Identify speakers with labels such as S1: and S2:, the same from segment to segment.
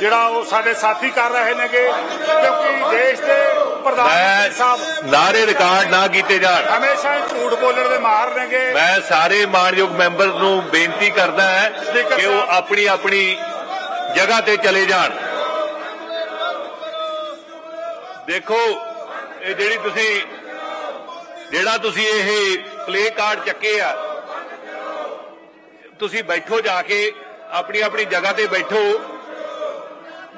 S1: ਜਿਹੜਾ ਉਹ ਸਾਡੇ ਸਾਥੀ ਕਰ ਰਹੇ ਨੇਗੇ ਕਿਉਂਕਿ ਦੇਸ਼ ਦੇ ਪ੍ਰਧਾਨ ਸਾਹਿਬ
S2: ਨਾਰੇ ਰਿਕਾਰਡ ਨਾ ਕੀਤੇ ਜਾਣ।
S1: ਹਮੇਸ਼ਾ ਹੀ ਝੂਠ ਬੋਲਣ ਦੇ ਮਾਹਰ ਨੇਗੇ।
S2: ਮੈਂ ਸਾਰੇ ਮਾਨਯੋਗ ਮੈਂਬਰ ਨੂੰ ਬੇਨਤੀ ਕਰਦਾ ਹੈ ਕਿ ਉਹ। ਆਪਣੀ ਆਪਣੀ ਜਗ੍ਹਾ ਤੇ ਚਲੇ ਜਾਣ। ਦੇਖੋ ਇਹ ਜਿਹੜੀ ਤੁਸੀਂ ਜਿਹੜਾ ਤੁਸੀਂ ਇਹ ਪਲੇ ਕਾਰਡ ਚੱਕੇ ਆ ਤੁਸੀਂ ਬੈਠੋ ਜਾ ਕੇ ਆਪਣੀ ਆਪਣੀ ਜਗ੍ਹਾ ਤੇ ਬੈਠੋ।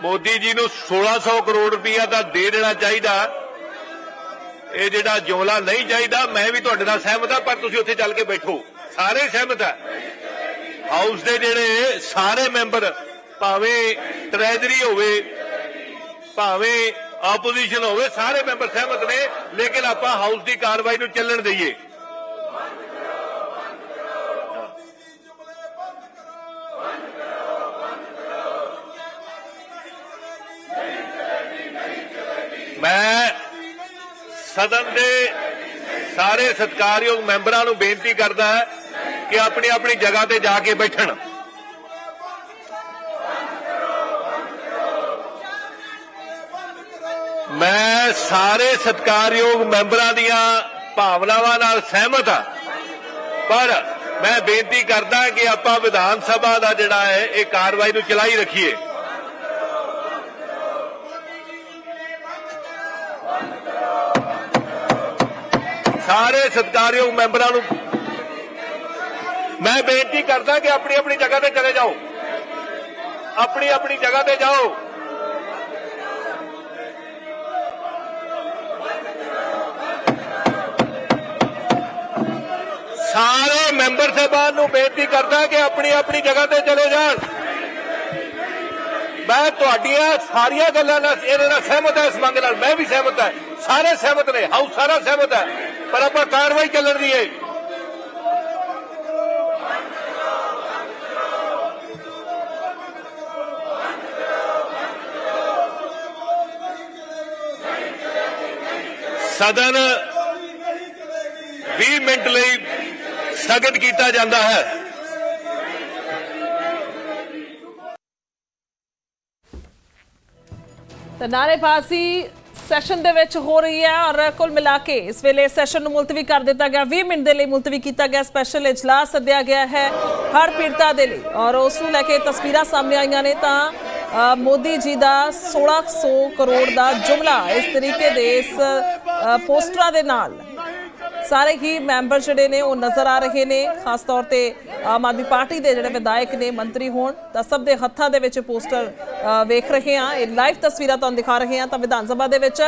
S2: ਮੋਦੀ ਜੀ ਨੂੰ 1600 ਕਰੋੜ ਰੁਪਇਆ ਤਾਂ ਦੇ ਦੇਣਾ ਚਾਹੀਦਾ। ਇਹ ਜਿਹੜਾ ਜੁਮਲਾ ਨਹੀਂ ਚਾਹੀਦਾ, ਮੈਂ ਵੀ ਤੁਹਾਡੇ ਨਾਲ ਸਹਿਮਤ ਹਾਂ, ਪਰ ਤੁਸੀਂ ਉੱਥੇ ਚੱਲ ਕੇ ਬੈਠੋ। ਸਾਰੇ ਸਹਿਮਤ ਆ ਹਾਊਸ ਦੇ ਜਿਹੜੇ ਸਾਰੇ ਮੈਂਬਰ, ਭਾਵੇਂ ਟ੍ਰੈਜਰੀ ਹੋਵੇ, ਭਾਵੇਂ ਆਪੋਜੀਸ਼ਨ ਹੋਵੇ, ਸਾਰੇ ਮੈਂਬਰ ਸਹਿਮਤ ਨੇ, ਲੇਕਿਨ ਆਪਾਂ ਹਾਊਸ ਦੀ ਕਾਰਵਾਈ ਨੂੰ ਚੱਲਣ ਦਈਏ। ਮੈਂ ਸਦਨ ਦੇ ਸਾਰੇ ਸਤਿਕਾਰਯੋਗ ਮੈਂਬਰਾਂ ਨੂੰ ਬੇਨਤੀ ਕਰਦਾ ਹੈ ਕਿ ਆਪਣੀ ਆਪਣੀ ਜਗ੍ਹਾ ਤੇ ਜਾ ਕੇ ਬੈਠਣ। ਮੈਂ ਸਾਰੇ ਸਤਿਕਾਰਯੋਗ ਮੈਂਬਰਾਂ ਦੀਆਂ ਭਾਵਨਾਵਾਂ ਨਾਲ ਸਹਿਮਤ ਹਾਂ। ਪਰ ਮੈਂ ਬੇਨਤੀ ਕਰਦਾ ਕਿ ਆਪਾਂ ਵਿਧਾਨ ਸਭਾ ਦਾ ਜਿਹੜਾ ਹੈ, ਇਹ ਕਾਰਵਾਈ ਨੂੰ ਚਲਾਈ ਰੱਖੀਏ। ਸਾਰੇ ਸਤਿਕਾਰਯੋਗ ਮੈਂਬਰਾਂ ਨੂੰ ਮੈਂ ਬੇਨਤੀ ਕਰਦਾ ਕਿ ਆਪਣੀ ਆਪਣੀ ਜਗ੍ਹਾ ਤੇ ਚਲੇ ਜਾਓ। ਆਪਣੀ ਆਪਣੀ ਜਗ੍ਹਾ ਤੇ ਜਾਓ। ਸਾਰੇ ਮੈਂਬਰ ਸਾਹਿਬਾਨ ਨੂੰ ਬੇਨਤੀ ਕਰਦਾ ਕਿ ਆਪਣੀ ਆਪਣੀ ਜਗ੍ਹਾ ਤੇ ਚਲੇ ਜਾਣ। ਮੈਂ ਤੁਹਾਡੀਆਂ ਸਾਰੀਆਂ ਗੱਲਾਂ ਨਾਲ ਇਹਨਾਂ ਨਾਲ ਸਹਿਮਤ ਹਾਂ, ਇਸ ਮੰਗ ਨਾਲ ਮੈਂ ਵੀ ਸਹਿਮਤ ਹਾਂ। ਸਾਰੇ ਸਹਿਮਤ ਨੇ, ਹਾਊਸ ਸਾਰਾ ਸਹਿਮਤ ਹੈ। ਪਰ ਆਪਾਂ ਕਾਰਵਾਈ ਚੱਲਣ ਦੀ ਹੈ। ਸਦਨ 20 ਮਿੰਟ ਲਈ ਸਥਗਿਤ ਕੀਤਾ ਜਾਂਦਾ ਹੈ।
S3: ਤਾਂ ਨਾਰੇਬਾਜ਼ੀ ਸੈਸ਼ਨ ਦੇ ਵਿੱਚ ਹੋ ਰਹੀ ਹੈ ਔਰ ਕੁੱਲ ਮਿਲਾ ਕੇ ਇਸ ਵੇਲੇ ਸੈਸ਼ਨ ਨੂੰ ਮੁਲਤਵੀ ਕਰ ਦਿੱਤਾ ਗਿਆ। 20 ਮਿੰਟ ਦੇ ਲਈ ਮੁਲਤਵੀ ਕੀਤਾ ਗਿਆ। ਸਪੈਸ਼ਲ ਇਜਲਾਸ ਸੱਦਿਆ ਗਿਆ ਹੈ ਹਰ ਪੀੜਤਾ ਦੇ ਲਈ ਔਰ ਉਸ ਨੂੰ ਲੈ ਕੇ ਤਸਵੀਰਾਂ ਸਾਹਮਣੇ ਆਈਆਂ ਨੇ ਤਾਂ ਮੋਦੀ ਜੀ ਦਾ 1600 ਕਰੋੜ ਦਾ ਜੁਮਲਾ ਇਸ ਤਰੀਕੇ ਦੇ ਇਸ ਪੋਸਟਰਾਂ ਦੇ ਨਾਲ ਸਾਰੇ ਹੀ ਮੈਂਬਰ ਜਿਹੜੇ ਨੇ ਉਹ ਨਜ਼ਰ ਆ ਰਹੇ ਨੇ, ਖਾਸ ਤੌਰ ਤੇ ਆਮ ਆਦਮੀ ਪਾਰਟੀ ਦੇ ਜਿਹੜੇ ਵਿਧਾਇਕ ਨੇ, ਮੰਤਰੀ ਹੋਣ, ਤਾਂ ਸਭ ਦੇ ਹੱਥਾਂ ਦੇ ਵਿੱਚ ਪੋਸਟਰ ਵੇਖ ਰਹੇ ਹਾਂ। ਇਹ ਲਾਈਵ ਤਸਵੀਰਾਂ ਤੁਹਾਨੂੰ ਦਿਖਾ ਰਹੇ ਹਾਂ, ਤਾਂ ਵਿਧਾਨ ਸਭਾ ਦੇ ਵਿੱਚ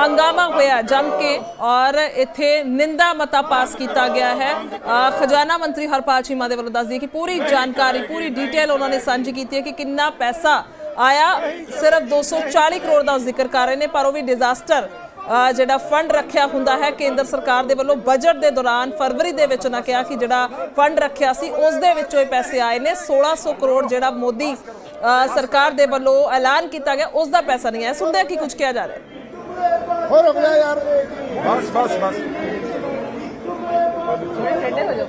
S3: ਹੰਗਾਮਾ ਹੋਇਆ ਜੰਮ ਕੇ ਔਰ ਇੱਥੇ ਨਿੰਦਾ ਮਤਾ ਪਾਸ ਕੀਤਾ ਗਿਆ ਹੈ। ਖਜ਼ਾਨਾ ਮੰਤਰੀ ਹਰਪਾਲ ਚੀਮਾ ਦੇ ਵੱਲੋਂ ਦੱਸਦੀ ਕਿ ਪੂਰੀ ਜਾਣਕਾਰੀ, ਪੂਰੀ ਡਿਟੇਲ ਉਹਨਾਂ ਨੇ ਸਾਂਝੀ ਕੀਤੀ ਹੈ ਕਿ ਕਿੰਨਾ ਪੈਸਾ ਆਇਆ। ਸਿਰਫ 240 ਕਰੋੜ ਦਾ ਜ਼ਿਕਰ ਕਰ ਰਹੇ ਨੇ, ਪਰ ਉਹ ਵੀ ਡਿਜ਼ਾਸਟਰ ਜਿਹੜਾ ਫੰਡ ਰੱਖਿਆ ਹੁੰਦਾ ਹੈ ਕੇਂਦਰ ਸਰਕਾਰ ਦੇ ਵੱਲੋਂ ਬਜਟ ਦੇ ਦੌਰਾਨ ਫਰਵਰੀ ਦੇ ਵਿੱਚ ਉਹਨਾਂ ਕਿਹਾ ਕਿ ਜਿਹੜਾ ਫੰਡ ਰੱਖਿਆ ਸੀ ਉਸ ਦੇ ਵਿੱਚੋਂ ਇਹ ਪੈਸੇ ਆਏ ਨੇ। 1600 ਕਰੋੜ ਜਿਹੜਾ ਮੋਦੀ ਸਰਕਾਰ ਦੇ ਵੱਲੋਂ ਐਲਾਨ ਕੀਤਾ ਗਿਆ ਉਸ ਦਾ ਪੈਸਾ ਨਹੀਂ ਆਇਆ। ਸੁਣਦੇ ਹਾਂ ਕੀ ਕੁਝ ਕਿਹਾ ਜਾ ਰਿਹਾ ਹੈ।
S4: ਹੋ ਰੁਕ ਜਾ ਯਾਰ।
S1: ਬਸ ਬਸ ਬਸ।
S5: ਟੇਡੇ ਹੋ ਜਾਓ।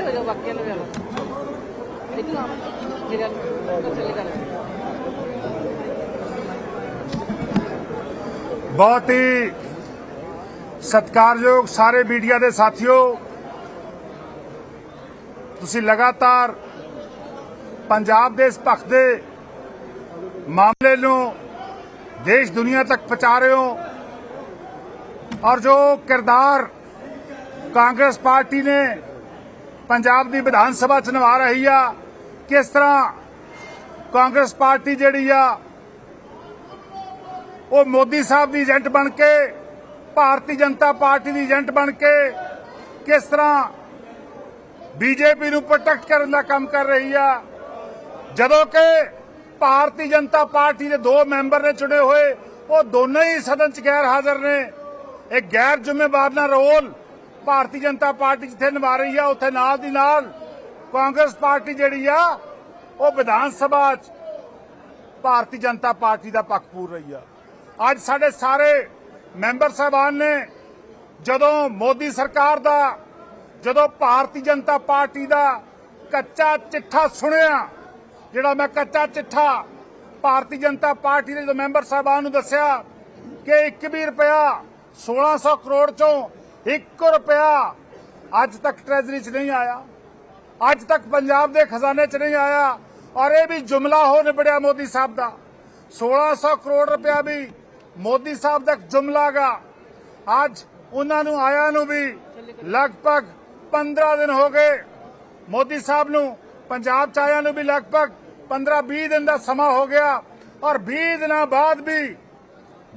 S5: ਹੋ ਜਾਓ ਬਾਕੀ ਨੂੰ ਵੇਲੋ ਦੇਖੋ ਨਾ। ਮੇਰਾ ਚੱਲੇ ਕਰ
S1: ਬਹੁਤ ਹੀ ਸਤਿਕਾਰਯੋਗ ਸਾਰੇ ਮੀਡੀਆ ਦੇ ਸਾਥੀਓ, ਤੁਸੀਂ ਲਗਾਤਾਰ ਪੰਜਾਬ ਦੇ ਇਸ ਪੱਖ ਦੇ ਮਾਮਲੇ ਨੂੰ ਦੇਸ਼ ਦੁਨੀਆ ਤੱਕ ਪਹੁੰਚਾ ਰਹੇ ਹੋ ਔਰ ਜੋ ਕਿਰਦਾਰ ਕਾਂਗਰਸ ਪਾਰਟੀ ਨੇ ਪੰਜਾਬ ਦੀ ਵਿਧਾਨ ਸਭਾ ਚ ਨਿਭਾ ਰਹੀ ਆ, ਕਿਸ ਤਰ੍ਹਾਂ ਕਾਂਗਰਸ ਪਾਰਟੀ ਜਿਹੜੀ ਆ ਉਹ ਮੋਦੀ ਸਾਹਿਬ ਦੀ ਏਜੰਟ ਬਣ ਕੇ, ਭਾਰਤੀ ਜਨਤਾ ਪਾਰਟੀ ਦੀ ਏਜੰਟ ਬਣ ਕੇ ਕਿਸ ਤਰ੍ਹਾਂ ਬੀਜੇਪੀ ਨੂੰ ਪ੍ਰੋਟੈਕਟ ਕਰਨ ਦਾ ਕੰਮ ਕਰ ਰਹੀ ਆ। ਜਦੋਂ ਕਿ ਭਾਰਤੀ ਜਨਤਾ ਪਾਰਟੀ ਦੇ ਦੋ ਮੈਂਬਰ ਨੇ ਚੁਣੇ ਹੋਏ, ਉਹ ਦੋਨੋਂ ਹੀ ਸਦਨ 'ਚ ਗੈਰ ਹਾਜ਼ਰ ਨੇ। ਇਹ ਗੈਰ ਜ਼ਿੰਮੇਵਾਰ ਦਾ ਰੋਲ ਭਾਰਤੀ ਜਨਤਾ ਪਾਰਟੀ ਜਿੱਥੇ ਨਿਭਾ ਰਹੀ ਆ। ਉੱਥੇ ਨਾਲ ਦੀ ਨਾਲ ਕਾਂਗਰਸ ਪਾਰਟੀ ਜਿਹੜੀ ਆ, ਉਹ ਵਿਧਾਨ ਸਭਾ 'ਚ ਭਾਰਤੀ ਜਨਤਾ ਪਾਰਟੀ ਦਾ ਪੱਖ ਪੂਰ ਰਹੀ ਆ। ਅੱਜ ਸਾਡੇ ਸਾਰੇ ਮੈਂਬਰ ਸਾਹਿਬਾਨ ਨੇ ਜਦੋਂ ਮੋਦੀ ਸਰਕਾਰ ਦਾ, ਜਦੋਂ ਭਾਰਤੀ ਜਨਤਾ ਪਾਰਟੀ ਦਾ ਕੱਚਾ ਚਿੱਠਾ ਸੁਣਿਆ, ਜਿਹੜਾ ਮੈਂ ਕੱਚਾ ਚਿੱਠਾ ਭਾਰਤੀ ਜਨਤਾ ਪਾਰਟੀ ਦੇ ਜਦੋਂ ਮੈਂਬਰ ਸਾਹਿਬਾਨ ਨੂੰ ਦੱਸਿਆ ਕਿ 1 ਵੀ ਰੁਪਇਆ 1600 ਕਰੋੜ ਚੋਂ 1 ਰੁਪਇਆ ਅੱਜ ਤੱਕ ਟ੍ਰੈਜ਼ਰੀ 'ਚ ਨਹੀਂ ਆਇਆ, ਅੱਜ ਤੱਕ ਪੰਜਾਬ ਦੇ ਖਜ਼ਾਨੇ 'ਚ ਨਹੀਂ ਆਇਆ ਔਰ ਇਹ ਵੀ ਜੁਮਲਾ ਹੋ ਨਿਬੜਿਆ ਮੋਦੀ ਸਾਹਿਬ ਦਾ। 1600 ਕਰੋੜ ਰੁਪਇਆ ਵੀ ਮੋਦੀ ਸਾਹਿਬ ਦਾ ਜੁਮਲਾ ਗਾ। ਅੱਜ ਉਹਨਾਂ ਨੂੰ ਆਇਆ ਨੂੰ ਵੀ ਲਗਭਗ 15 ਦਿਨ ਹੋ ਗਏ। ਮੋਦੀ ਸਾਹਿਬ ਨੂੰ ਪੰਜਾਬ ਚ ਆਇਆ ਨੂੰ ਵੀ ਲਗਭਗ 15-20 ਦਿਨ ਦਾ ਸਮਾਂ ਹੋ ਗਿਆ ਔਰ 20 ਦਿਨਾਂ ਬਾਅਦ ਵੀ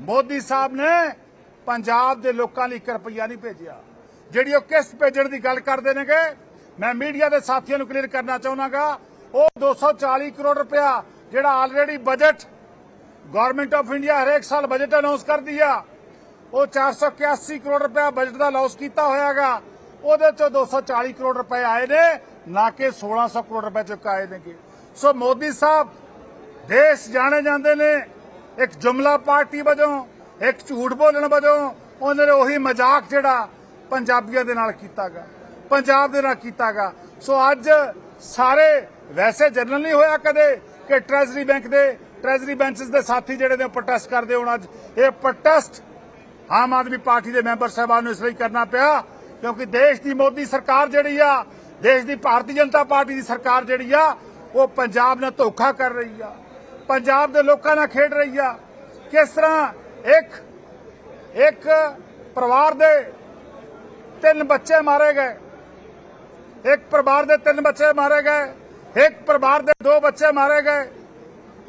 S1: ਮੋਦੀ ਸਾਹਿਬ ਨੇ ਪੰਜਾਬ ਦੇ ਲੋਕਾਂ ਲਈ 1 ਰੁਪਈਆ ਨਹੀਂ ਭੇਜਿਆ। ਜਿਹੜੀ ਉਹ ਕਿਸ਼ਤ ਭੇਜਣ ਦੀ ਗੱਲ ਕਰਦੇ ਨੇਗੇ, ਮੈਂ ਮੀਡੀਆ ਦੇ ਸਾਥੀਆਂ ਨੂੰ ਕਲੀਅਰ ਕਰਨਾ ਚਾਹੁੰਦਾਗਾ ਉਹ 240 ਕਰੋੜ ਰੁਪਇਆ ਜਿਹੜਾ already budget government of India ਹਰੇਕ ਸਾਲ ਬਜਟ ਅਨਾਉਂਸ ਕਰਦੀ ਆ। ਉਹ 481 ਕਰੋੜ ਰੁਪਇਆ ਬਜਟ ਦਾ ਲਾਸ ਕੀਤਾ ਹੋਇਆਗਾ। ਉਹਦੇ ਚੋਂ 240 ਕਰੋੜ ਰੁਪਏ ਆਏ ਨੇ, ਨਾ ਕਿ 1600 ਕਰੋੜ ਰੁਪਏ ਚੁਕਾਏ ਨੇਗੇ। ਸੋ ਮੋਦੀ ਸਾਹਿਬ, ਦੇਸ਼ ਜਾਣੇ ਜਾਂਦੇ ਨੇ। ਇੱਕ ਜੁਮਲਾ ਪਾਰਟੀ ਵਜੋਂ, ਇੱਕ ਝੂਠ ਬੋਲਣ ਵਜੋਂ, ਉਹਨਾਂ ਨੇ ਉਹੀ ਮਜ਼ਾਕ ਜਿਹੜਾ ਪੰਜਾਬੀਆਂ ਦੇ ਨਾਲ ਕੀਤਾਗਾ। ਪੰਜਾਬ ਦੇ ਨਾਲ ਕੀਤਾਗਾ। ਸੋ ਅੱਜ ਸਾਰੇ, ਵੈਸੇ ਜਨਰਲ ਨਹੀਂ ਹੋਇਆ ਕਦੇ ਕਿ ਟ੍ਰੈਜਰੀ ਬੈਂਕ ਦੇ ਟ੍ਰੈਜਰੀ ਬੈਂਚਸ ਦੇ ਸਾਥੀ ਜਿਹੜੇ ਨੇ ਪ੍ਰੋਟੈਸਟ ਕਰਦੇ ਹੋਣ ਅੱਜ। ਇਹ ਪ੍ਰੋਟੈਸਟ ਆਮ ਆਦਮੀ ਪਾਰਟੀ ਦੇ ਮੈਂਬਰ ਸਾਹਿਬਾਨ ਨੂੰ ਇਸ ਲਈ ਕਰਨਾ ਪਿਆ, ਕਿਉਂਕਿ ਦੇਸ਼ ਦੀ ਮੋਦੀ ਸਰਕਾਰ ਜਿਹੜੀ ਆ, ਦੇਸ਼ ਦੀ ਭਾਰਤੀ ਜਨਤਾ ਪਾਰਟੀ ਦੀ ਸਰਕਾਰ ਜਿਹੜੀ ਆ, ਉਹ ਪੰਜਾਬ ਨਾਲ ਧੋਖਾ ਕਰ ਰਹੀ ਆ। ਪੰਜਾਬ ਦੇ ਲੋਕਾਂ ਨਾਲ ਖੇਡ ਰਹੀ ਆ। ਕਿਸ ਤਰ੍ਹਾਂ ਇੱਕ ਇੱਕ ਪਰਿਵਾਰ ਦੇ ਤਿੰਨ ਬੱਚੇ ਮਾਰੇ ਗਏ। ਇੱਕ ਪਰਿਵਾਰ ਦੇ ਤਿੰਨ ਬੱਚੇ ਮਾਰੇ ਗਏ। ਇੱਕ ਪਰਿਵਾਰ ਦੇ ਦੋ ਬੱਚੇ ਮਾਰੇ ਗਏ।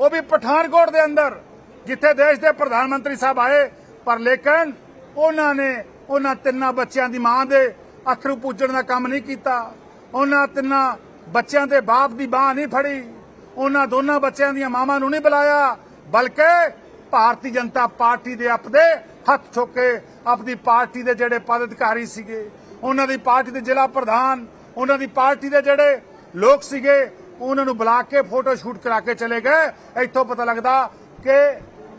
S1: ਉਹ ਵੀ ਪਠਾਨਕੋਟ ਦੇ ਅੰਦਰ, ਜਿੱਥੇ ਦੇਸ਼ ਦੇ ਪ੍ਰਧਾਨ ਮੰਤਰੀ ਸਾਹਿਬ ਆਏ। ਪਰ ਲੇਕਿਨ ਉਹਨਾਂ ਨੇ ਉਹਨਾਂ ਤਿੰਨਾਂ ਬੱਚਿਆਂ ਦੀ ਮਾਂ ਦੇ ਅਥਰੂ ਪੂਜਣ ਦਾ ਕੰਮ ਨਹੀਂ ਕੀਤਾ। ਉਹਨਾਂ ਤਿੰਨਾਂ ਬੱਚਿਆਂ ਦੇ ਬਾਪ ਦੀ ਬਾਹ ਨਹੀਂ ਫੜੀ। ਉਹਨਾਂ ਦੋਨਾਂ ਬੱਚਿਆਂ ਦੀਆਂ ਮਾਵਾਂ ਨੂੰ ਨਹੀਂ ਬੁਲਾਇਆ। ਬਲਕਿ ਭਾਰਤੀ ਜਨਤਾ ਪਾਰਟੀ ਦੇ ਆਪਦੇ ਹੱਥ ਚੁੱਕੇ ਆਪਦੀ ਪਾਰਟੀ ਦੇ ਜਿਹੜੇ ਪਦ ਅਧਿਕਾਰੀ ਸੀਗੇ, ਉਹਨਾਂ ਦੀ ਪਾਰਟੀ ਦੇ ਜ਼ਿਲ੍ਹਾ ਪ੍ਰਧਾਨ, ਉਹਨਾਂ ਦੀ ਪਾਰਟੀ ਦੇ ਜਿਹੜੇ ਲੋਕ ਸੀਗੇ ਉਹਨਾਂ ਨੂੰ ਬੁਲਾ ਕੇ ਫੋਟੋ ਸ਼ੂਟ ਕਰਾ ਕੇ ਚਲੇ ਗਏ। ਇੱਥੋਂ ਪਤਾ ਲੱਗਦਾ ਕਿ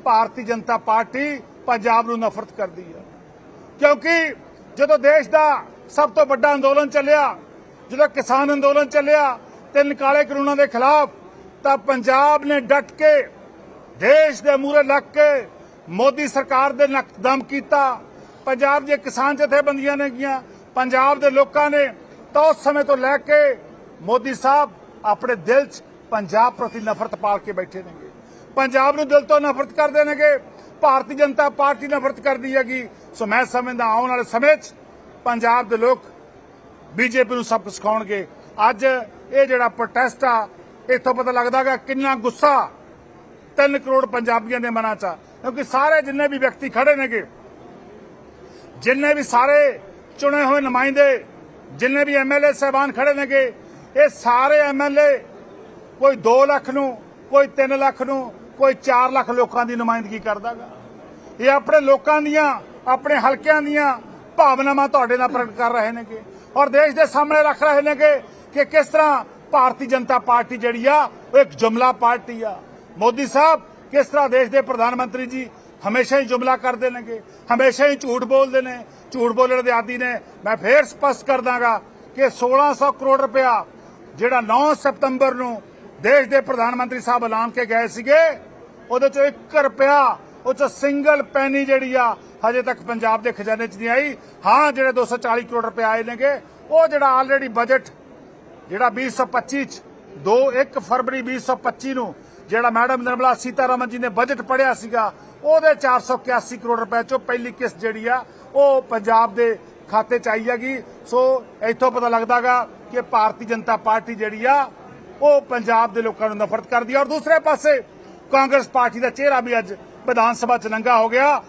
S1: ਭਾਰਤੀ ਜਨਤਾ ਪਾਰਟੀ ਪੰਜਾਬ ਨੂੰ ਨਫ਼ਰਤ ਕਰਦੀ ਹੈ। ਕਿਉਂਕਿ ਜਦੋਂ ਦੇਸ਼ ਦਾ ਸਭ ਤੋਂ ਵੱਡਾ ਅੰਦੋਲਨ ਚੱਲਿਆ, ਜਦੋਂ ਕਿਸਾਨ ਅੰਦੋਲਨ ਚੱਲਿਆ, ਤਿੰਨ ਕਾਲੇ ਕਾਨੂੰਨਾਂ ਦੇ ਖਿਲਾਫ, ਤਾਂ ਪੰਜਾਬ ਨੇ ਡਟ ਕੇ ਦੇਸ਼ ਦੇ ਮੂਹਰੇ ਲੱਗ ਕੇ ਮੋਦੀ ਸਰਕਾਰ ਦੇ ਨਕਦਮ ਕੀਤਾ। ਪੰਜਾਬ ਦੀਆਂ ਕਿਸਾਨ ਜਥੇਬੰਦੀਆਂ ਨੇ ਗੀਆਂ, ਪੰਜਾਬ ਦੇ ਲੋਕਾਂ ਨੇ ਤਾਂ ਉਸ ਸਮੇਂ ਤੋਂ ਲੈ ਕੇ ਮੋਦੀ ਸਾਹਿਬ ਆਪਣੇ ਦਿਲ 'ਚ ਪੰਜਾਬ ਪ੍ਰਤੀ ਨਫ਼ਰਤ ਪਾਲ ਕੇ ਬੈਠੇ ਨੇਗੇ। ਪੰਜਾਬ ਨੂੰ ਦਿਲ ਤੋਂ ਨਫ਼ਰਤ ਕਰਦੇ ਨੇਗੇ ਭਾਰਤੀ ਜਨਤਾ ਪਾਰਟੀ ਨਫ਼ਰਤ ਕਰਦੀ ਹੈਗੀ। ਸੋ ਮੈਂ ਸਮਝਦਾ ਆਉਣ ਵਾਲੇ ਸਮੇਂ 'ਚ ਪੰਜਾਬ ਦੇ ਲੋਕ ਬੀਜੇਪੀ ਨੂੰ ਸਬਕ ਸਿਖਾਉਣਗੇ। ਅੱਜ ਇਹ ਜਿਹੜਾ ਪ੍ਰੋਟੈਸਟ ਆ, ਇੱਥੋਂ ਪਤਾ ਲੱਗਦਾ ਲੱਗਦਾਗਾ ਕਿੰਨਾ ਗੁੱਸਾ 3 ਕਰੋੜ ਪੰਜਾਬੀਆਂ ਦੇ ਮਨਾਂ 'ਚ ਕਿਉਂਕਿ ਸਾਰੇ ਜਿੰਨੇ ਵੀ ਵਿਅਕਤੀ ਖੜੇ ਨੇਗੇ, ਜਿੰਨੇ ਵੀ ਸਾਰੇ ਚੁਣੇ ਹੋਏ ਨੁਮਾਇੰਦੇ, ਜਿੰਨੇ ਵੀ ਐਮਐਲਏ ਸਹਿਬਾਨ ਖੜੇ ਨੇਗੇ ਇਹ ਸਾਰੇ ਐਮਐਲਏ ਕੋਈ 2 ਲੱਖ ਨੂੰ, ਕੋਈ 3 ਲੱਖ ਨੂੰ, ਕੋਈ 4 ਲੱਖ ਲੋਕਾਂ ਦੀ ਨੁਮਾਇੰਦਗੀ ਕਰਦਾਗਾ। ਇਹ ਆਪਣੇ ਲੋਕਾਂ ਦੀਆਂ, ਆਪਣੇ ਹਲਕਿਆਂ ਦੀਆਂ ਭਾਵਨਾਵਾਂ ਤੁਹਾਡੇ ਨਾਲ ਪ੍ਰਗਟ ਕਰ ਰਹੇ ਨੇਗੇ ਔਰ ਦੇਸ਼ ਦੇ ਸਾਹਮਣੇ ਰੱਖ ਰਹੇ ਨੇਗੇ ਕਿ ਕਿਸ ਤਰ੍ਹਾਂ ਭਾਰਤੀ ਜਨਤਾ ਪਾਰਟੀ ਜਿਹੜੀ ਆ, ਉਹ ਇੱਕ ਜੁਮਲਾ ਪਾਰਟੀ ਆ। ਮੋਦੀ ਸਾਹਿਬ, ਕਿਸ ਤਰ੍ਹਾਂ ਦੇਸ਼ ਦੇ ਪ੍ਰਧਾਨ ਮੰਤਰੀ ਜੀ ਹਮੇਸ਼ਾ ਹੀ ਜੁਮਲਾ ਕਰਦੇ ਨੇਗੇ, ਹਮੇਸ਼ਾ ਹੀ ਝੂਠ ਬੋਲਦੇ ਨੇ, ਝੂਠ ਬੋਲਣ ਦੇ ਆਦੀ ਨੇ। ਮੈਂ ਫੇਰ ਸਪਸ਼ਟ ਕਰ ਦਾਂਗਾ ਕਿ 1600 ਕਰੋੜ ਰੁਪਇਆ ਜਿਹੜਾ 9 ਸਤੰਬਰ ਨੂੰ ਦੇਸ਼ ਦੇ ਪ੍ਰਧਾਨ ਮੰਤਰੀ ਸਾਹਿਬ ਐਲਾਨ ਕੇ ਗਏ ਸੀਗੇ, ਉਹਦੇ ਚੋਂ 1 ਰੁਪਇਆ ਉਹ ਚ ਸਿੰਗਲ ਪੈਨੀ ਜਿਹੜੀ ਆ, ਹਜੇ ਤੱਕ ਪੰਜਾਬ ਦੇ ਖਜ਼ਾਨੇ 'ਚ ਨਹੀਂ ਆਈ। ਹਾਂ, ਜਿਹੜੇ 240 ਕਰੋੜ ਰੁਪਏ ਆਏ ਨੇਗੇ, ਉਹ ਜਿਹੜਾ ਆਲਰੇਡੀ ਬਜਟ ਜਿਹੜਾ 2025 ਚ 2 1 ਫਰਵਰੀ 2025 ਨੂੰ ਜਿਹੜਾ ਮੈਡਮ ਨਿਰਮਲਾ ਸੀਤਾਰਮਨ ਜੀ ਨੇ ਬਜਟ ਪੜਿਆ ਸੀਗਾ, ਉਹਦੇ 481 ਕਰੋੜ ਰੁਪਏ ਚੋਂ ਪਹਿਲੀ ਕਿਸ਼ਤ ਜਿਹੜੀ ਆ, ਉਹ ਪੰਜਾਬ ਦੇ ਖਾਤੇ ਚ ਆਈ ਹੈਗੀ। ਸੋ ਇੱਥੋਂ ਪਤਾ ਲੱਗਦਾਗਾ ਕਿ ਭਾਰਤੀ ਜਨਤਾ ਪਾਰਟੀ ਜਿਹੜੀ ਆ, ਉਹ ਪੰਜਾਬ ਦੇ ਲੋਕਾਂ ਨੂੰ ਨਫ਼ਰਤ ਕਰਦੀ ਆ। ਔਰ ਦੂਸਰੇ ਪਾਸੇ ਕਾਂਗਰਸ ਪਾਰਟੀ ਦਾ ਚਿਹਰਾ ਵੀ ਅੱਜ ਵਿਧਾਨ ਸਭਾ ਚ ਨੰਗਾ ਹੋ ਗਿਆ।